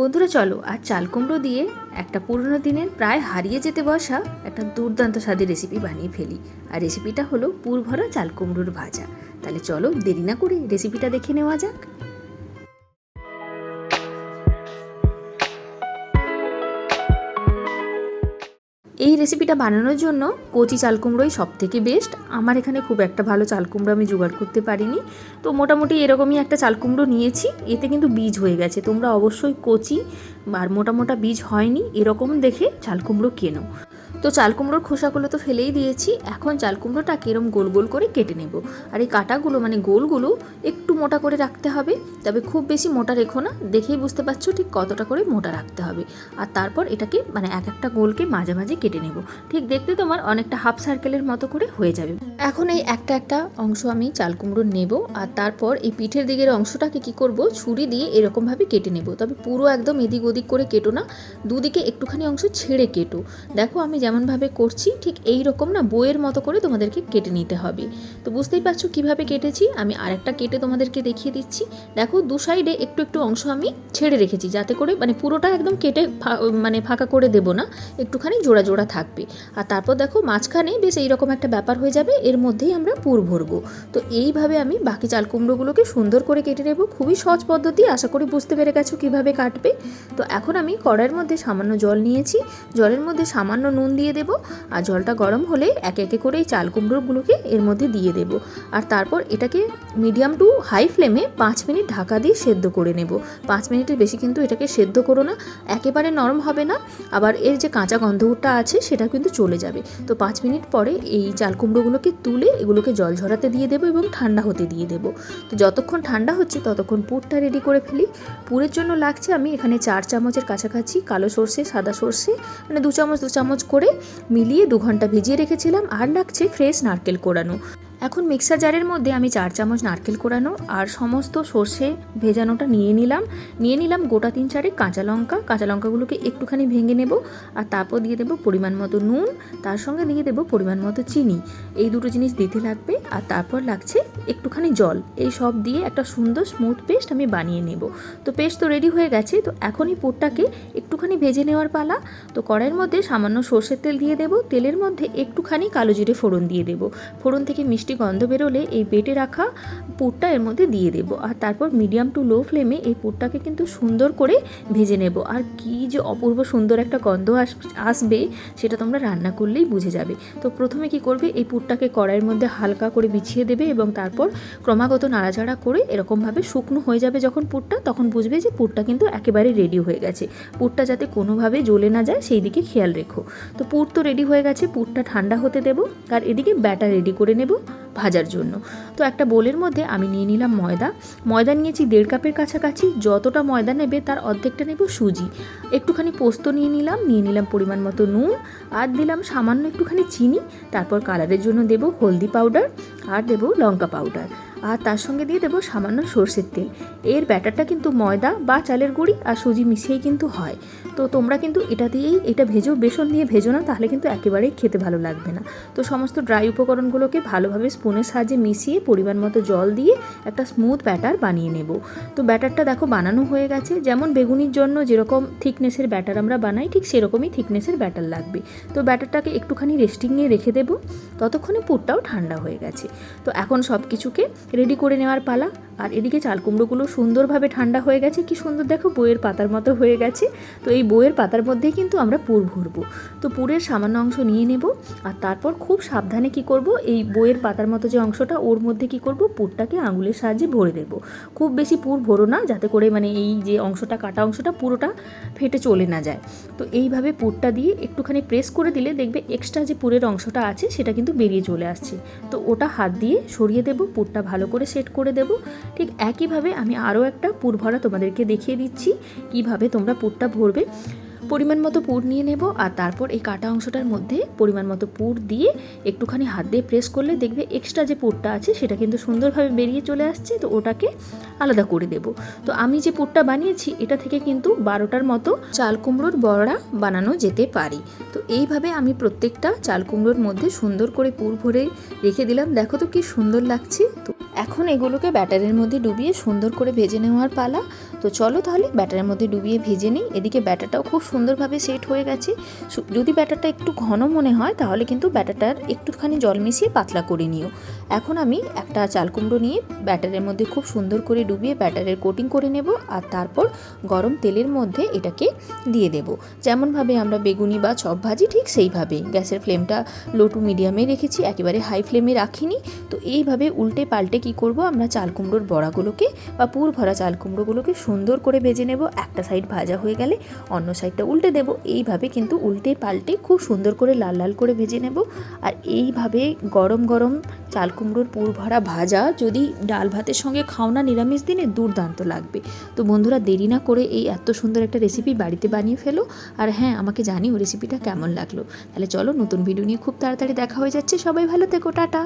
বন্ধুরা, চলো আর চাল কুমড়ো দিয়ে একটা পুরনো দিনের প্রায় হারিয়ে যেতে বসা একটা দুর্দান্ত স্বাদের রেসিপি বানিয়ে ফেলি। আর রেসিপিটা হলো পুরভরা চাল কুমড়োর ভাজা। তাহলে চলো দেরি না করে রেসিপিটা দেখে নেওয়া যাক। রেসিপিটা বানানোর জন্য কচি চালকুমড়োই সব থেকে বেস্ট আমার এখানে খুব একটা ভালো চাল কুমড়ো আমি জোগাড় করতে পারিনি। তো মোটামুটি এরকমই একটা চালকুমড়ো নিয়েছি। এতে কিন্তু বীজ হয়ে গেছে। তোমরা অবশ্যই কচি আর মোটা মোটা বীজ হয়নি, এরকম দেখে চাল কুমড়ো কেনো। তো চাল কুমড়োর খোসাগুলো তো ফেলেই দিয়েছি। এখন চাল কুমড়োটাকে এরম গোল গোল করে কেটে নেব। আর এই কাটাগুলো মানে গোলগুলো একটু মোটা করে রাখতে হবে। তবে খুব বেশি মোটা রেখো না, দেখেই বুঝতে পারছ ঠিক কতটা করে মোটা রাখতে হবে। আর তারপর এটাকে মানে এক একটা গোলকে মাঝে মাঝে কেটে নেব। ঠিক দেখতে তোমার অনেকটা হাফ সার্কেলের মতো করে হয়ে যাবে। এখন এই একটা একটা অংশ আমি চাল কুমড়োর নেব। আর তারপর এই পিঠের দিকের অংশটাকে কি করব? ছুরি দিয়ে এরকমভাবে কেটে নেব। তবে পুরো একদম এদিক ওদিক করে কেটো না। দুদিকে একটুখানি অংশ ছেড়ে কেটো। দেখো আমি যেমনভাবে করছি, ঠিক এই রকম না বইয়ের মতো করে তোমাদেরকে কেটে নিতে হবে। তো বুঝতেই পারছ কীভাবে কেটেছি? আমি আরেকটা কেটে তোমাদেরকে দেখিয়ে দিচ্ছি। দেখো, দু সাইডে একটু একটু অংশ আমি ছেড়ে রেখেছি, যাতে করে মানে পুরোটা একদম কেটে মানে ফাঁকা করে দেব না, একটুখানি জোড়া জোড়া থাকবে। আর তারপর দেখো, মাঝখানে বেশ এইরকম একটা ব্যাপার হয়ে যাবে, এর মধ্যেই আমরা পুর ভরবো। তো এইভাবে আমি বাকি চাল কুমড়োগুলোকে সুন্দর করে কেটে নেব, খুবই সহজ পদ্ধতি, আশা করি বুঝতে পেরে গেছো কীভাবে কাটবে। তো এখন আমি কড়াইয়ের মধ্যে সামান্য জল নিয়েছি, জলের মধ্যে সামান্য নুন দিয়ে দেব। আর জলটা গরম হলে একে একে করে এই চাল কুমড়োগুলোকে এর মধ্যে দিয়ে দেব। আর তারপর এটাকে মিডিয়াম টু হাই ফ্লেমে পাঁচ মিনিট ঢাকা দিয়ে সেদ্ধ করে নেব। পাঁচ মিনিটের বেশি কিন্তু এটাকে সেদ্ধ করো না, একেবারে নরম হবে না। আবার এর যে কাঁচা গন্ধটা আছে সেটা কিন্তু চলে যাবে। তো পাঁচ মিনিট পরে এই চাল কুমড়োগুলোকে তুলে এগুলোকে জল ঝরাতে দিয়ে দেবো এবং ঠান্ডা হতে দিয়ে দেবো। তো যতক্ষণ ঠান্ডা হচ্ছে ততক্ষণ পুরটা রেডি করে ফেলি। পুরের জন্য লাগছে আমি এখানে চার চামচের কাছাকাছি কালো সর্ষে, সাদা সর্ষে মানে দু চামচ দু চামচ করে মিলিয়ে দু ঘণ্টা ভিজিয়ে রেখেছিলাম আর লাগছে ফ্রেশ নারকেল কোড়ানো এখন মিক্সার জারের মধ্যে আমি চার চামচ নারকেল কোড়ানো আর সমস্ত সর্ষে ভেজানোটা নিয়ে নিলাম। নিয়ে নিলাম গোটা তিন চারে কাঁচা লঙ্কা। কাঁচা লঙ্কাগুলোকে একটুখানি ভেঙে নেব আর তারপর দিয়ে দেবো পরিমাণ মতো নুন। তার সঙ্গে দিয়ে দেবো পরিমাণ মতো চিনি। এই দুটো জিনিস দিতে লাগবে আর তারপর লাগছে একটুখানি জল। এই সব দিয়ে একটা সুন্দর স্মুথ পেস্ট আমি বানিয়ে নেব। তো পেস্ট তো রেডি হয়ে গেছে। তো এখন এই পোটটাকে একটুখানি ভেজে নেওয়ার পালা। তো কড়াইয়ের মধ্যে সামান্য সর্ষের তেল দিয়ে দেবো। তেলের মধ্যে একটুখানি কালো জিরে ফোড়ন দিয়ে দেবো। ফোড়ন থেকে মিষ্টি গন্ধ বেরোলে এই বেটে রাখা পুরটা এর মধ্যে দিয়ে দেবো। আর তারপর মিডিয়াম টু লো ফ্লেমে এই পুরটাকে কিন্তু সুন্দর করে ভেজে নেব। আর কি যে অপূর্ব সুন্দর একটা গন্ধ আস, আসবে সেটা তোমরা রান্না করলেই বুঝে যাবে। তো প্রথমে কি করবে? এই পুরটাকে কড়াইয়ের মধ্যে হালকা করে বিছিয়ে দেবে এবং তারপর ক্রমাগত নাড়াচাড়া করে এরকমভাবে শুকনো হয়ে যাবে যখন পুরটা, তখন বুঝবে যে পুরটা কিন্তু একেবারে রেডি হয়ে গেছে। পুরটা যাতে কোনোভাবে জ্বলে না যায় সেই দিকে খেয়াল রেখো। তো পুর তো রেডি হয়ে গেছে, পুরটা ঠান্ডা হতে দেবো। আর এদিকে ব্যাটার রেডি করে নেব। ভাজার জন্য। তো একটা বোলের মধ্যে আমি নিয়ে নিলাম ময়দা। ময়দা নিয়েছি দেড় কাপের কাছাকাছি। যতটা ময়দা নেবে তার অর্ধেকটা নেব সুজি। একটুখানি পোস্ত নিয়ে নিলাম নিয়ে নিলাম পরিমাণ মতো নুন আর দিলাম সামান্য একটুখানি চিনি। তারপর কালারের জন্য দেব হলদি পাউডার আর দেব লঙ্কা পাউডার আর তার সঙ্গে দিয়ে দেবো সামান্য সর্ষের তেল। এর ব্যাটারটা কিন্তু ময়দা বা চালের গুঁড়ি আর সুজি মিশিয়েই কিন্তু হয়। তো তোমরা কিন্তু এটা দিয়েই এটা ভেজো, বেসন দিয়ে ভেজো না, তাহলে কিন্তু একেবারেই খেতে ভালো লাগবে না। তো সমস্ত ড্রাই উপকরণগুলোকে ভালোভাবে স্পুনের সাহায্যে মিশিয়ে পরিমাণ মতো জল দিয়ে একটা স্মুথ ব্যাটার বানিয়ে নেব। তো ব্যাটারটা দেখো বানানো হয়ে গেছে। যেমন বেগুনির জন্য যেরকম থিকনেসের ব্যাটার আমরা বানাই, ঠিক সেরকমই থিকনেসের ব্যাটার লাগবে। তো ব্যাটারটাকে একটুখানি রেস্টিং নিয়ে রেখে দেবো। ততক্ষণে পুরটাও ঠান্ডা হয়ে গেছে। তো এখন সব কিছুকে রেডি করে নেওয়ার পালা। আর এদিকে চাল কুমড়োগুলো সুন্দরভাবে ঠান্ডা হয়ে গেছে। কি সুন্দর দেখো, বইয়ের পাতার মতো হয়ে গেছে। তো এই বইয়ের পাতার মধ্যেই কিন্তু আমরা পুর ভরবো। তো পুরের সামান্য অংশ নিয়ে নেব আর তারপর খুব সাবধানে কি করব, এই বইয়ের পাতার মতো যে অংশটা, ওর মধ্যে কি করব, পুরটাকে আঙুলের সাহায্যে ভরে দেব। খুব বেশি পুর ভরো না, যাতে করে মানে এই যে অংশটা, কাটা অংশটা পুরোটা ফেটে চলে না যায়। তো এইভাবে পুরটা দিয়ে একটুখানি প্রেস করে দিলে দেখবে এক্সট্রা যে পুরের অংশটা আছে, সেটা কিন্তু বেরিয়ে চলে আসছে। তো ওটা হাত দিয়ে সরিয়ে দেব, পুরটা ভালো করে সেট করে দেব। ঠিক একইভাবে আমি আরও একটা পুর ভরা তোমাদেরকে দেখিয়ে দিচ্ছি কীভাবে তোমরা পুরটা ভরবে। পরিমাণ মতো পুর নিয়ে নেব আর তারপর এই কাটা অংশটার মধ্যে পরিমাণ মতো পুর দিয়ে একটুখানি হাত দিয়ে প্রেস করলে দেখবে এক্সট্রা যে পুরটা আছে সেটা কিন্তু সুন্দরভাবে বেরিয়ে চলে আসছে, তো ওটাকে আলাদা করে দেব। তো আমি যে পুরটা বানিয়েছি, এটা থেকে কিন্তু বারোটার মতো চাল কুমড়োর বড়া বানানো যেতে পারি। তো এইভাবে আমি প্রত্যেকটা চাল কুমড়োর মধ্যে সুন্দর করে পুর ভরে রেখে দিলাম। দেখো তো কি সুন্দর লাগছে। তো এখন এগুলোকে ব্যাটারের মধ্যে ডুবিয়ে সুন্দর করে ভেজে নেওয়ার পালা। তো চলো তাহলে ব্যাটারের মধ্যে ডুবিয়ে ভেজে নিই। এদিকে ব্যাটারটাও খুব সুন্দরভাবে সেট হয়ে গেছে। যদি ব্যাটারটা একটু ঘন মনে হয়, তাহলে কিন্তু ব্যাটারটার একটুখানি জল মিশিয়ে পাতলা করে নিও। এখন আমি একটা চাল কুমড়ো নিয়ে ব্যাটারের মধ্যে খুব সুন্দর করে ডুবিয়ে ব্যাটারের কোটিং করে নেব আর তারপর গরম তেলের মধ্যে এটাকে দিয়ে দেব। যেমনভাবে আমরা বেগুনি বা চপ ভাজি ঠিক সেইভাবে। গ্যাসের ফ্লেমটা লো টু মিডিয়ামে রেখেছি, একেবারে হাই ফ্লেমে রাখিনি। তো এইভাবে উল্টে পাল্টে কি করব? আমরা চাল কুমড়োর বড়াগুলোকে বা পুর ভরা চাল কুমড়োগুলোকে সুন্দর করে ভেজে নেব। একটা সাইড ভাজা হয়ে গেলে অন্য সাইডটা উল্টে দেব। এইভাবে কিন্তু উল্টে পাল্টে খুব সুন্দর করে লাল লাল করে ভেজে নেব। আর এইভাবে গরম গরম চাল কুমড়োর পুর ভরা ভাজা যদি ডাল ভাতের সঙ্গে খাও না, নিরামিষ দিনে দুর্দান্ত লাগবে। তো বন্ধুরা, দেরি না করে এই এত সুন্দর একটা রেসিপি বাড়িতে বানিয়ে ফেলো। আর হ্যাঁ আমাকে জানিও রেসিপিটা কেমন লাগল। তাহলে চলো নতুন ভিডিও নিয়ে খুব তাড়াতাড়ি দেখা হয়ে যাচ্ছে। সবাই ভালো থেকো, টাটা।